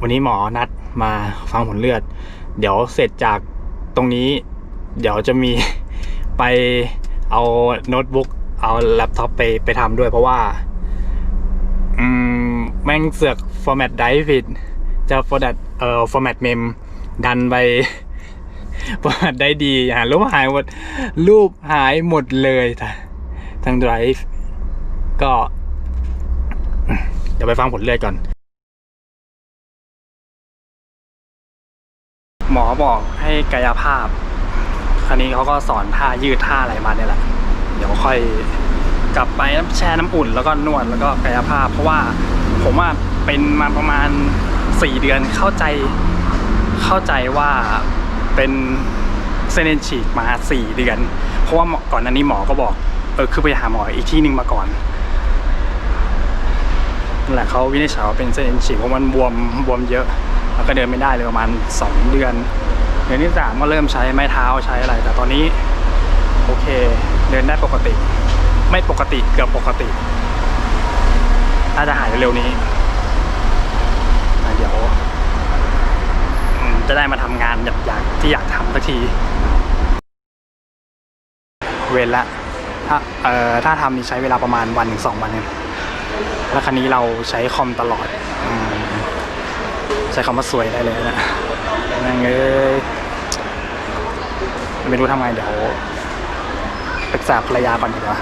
วันนี้หมอนัดมาฟังผลเลือด เดี๋ยวเสร็จจากตรงนี้ เดี๋ยวจะมีไปเอาโน้ตบุ๊กเอาแล็ปท็อปไปไปทำด้วยเพราะว่า อืม แม่งเสือกฟอร์แมตไดร์ผิด จะฟอร์แมตเอ่อฟอร์แมตเมมดันไปฟอร์แมตได้ดีหารูปหายหมด รูปหายหมดเลยแต่ทางไดรฟ์ก็ เดี๋ยวไปฟังผลเลือดก่อน หมอบอกให้กายภาพ คราวนี้เขาก็สอนท่ายืดท่าอะไรมาเนี่ยแหละ เดี๋ยวค่อยกลับไปแช่น้ำอุ่นแล้วก็นวดแล้วก็กายภาพ เพราะว่าผมว่าเป็นมาประมาณ 4 เดือนเข้าใจเข้าใจว่าเป็นเซนเอนฉีกมา 4 เดือน เพราะว่าก่อนหน้านี้หมอก็บอกเออคือไปหาหมออีกที่หนึ่งมาก่อนนั่นแหละเขาวินิจฉัยว่าเป็นเส้นเอ็นฉีกเพราะมันบวมบวมเยอะ แล้วก็เดินไม่ได้เลยประมาณ 2 เดือน เดือนที่สามก็เริ่มใช้ไม้เท้าใช้อะไร แต่ตอนนี้โอเค เดินได้ปกติ ไม่ปกติเกือบปกติน่าจะหายเร็วนี้เดี๋ยวจะได้มาทำงานอยากที่อยากทำสักที เวละถ้าเอ่อถ้าทำนี่ใช้เวลาประมาณวันถึงสองวันเองแล้วคันนี้เราใช้คอมตลอดอ ใช้คำว่าสวยได้เลยนะนั่งเอ้ยไม่รู้ทำไงเดี๋ยวปรึกษาภรรยาก่อนดีกว่า